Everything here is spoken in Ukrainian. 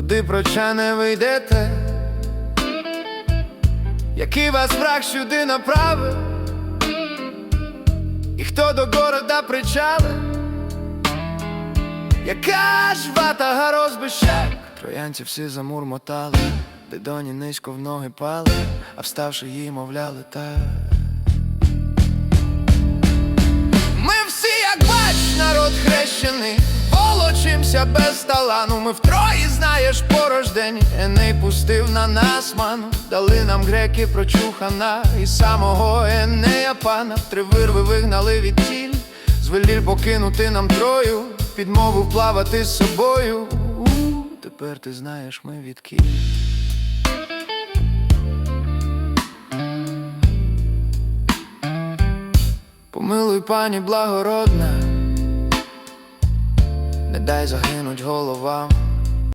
куди проча не вийдете, який вас враг сюди направив, і хто до города причали, яка ж ватага розбищак, троянці всі замурмотали, дидоні низько в ноги пали, а вставши їй мовляли так. Ми всі, як бач, народ хрещений, волочимся без талану. Ми втрої, знаєш, порождені, Еней пустив на нас ману, дали нам греки прочухана, і самого Енея пана. Три вирви вигнали від тіль, звеліль покинути нам трою, підмовив плавати з собою. У, Тепер ти знаєш, ми від кіль. Помилуй, пані благородна, не дай загинуть головам.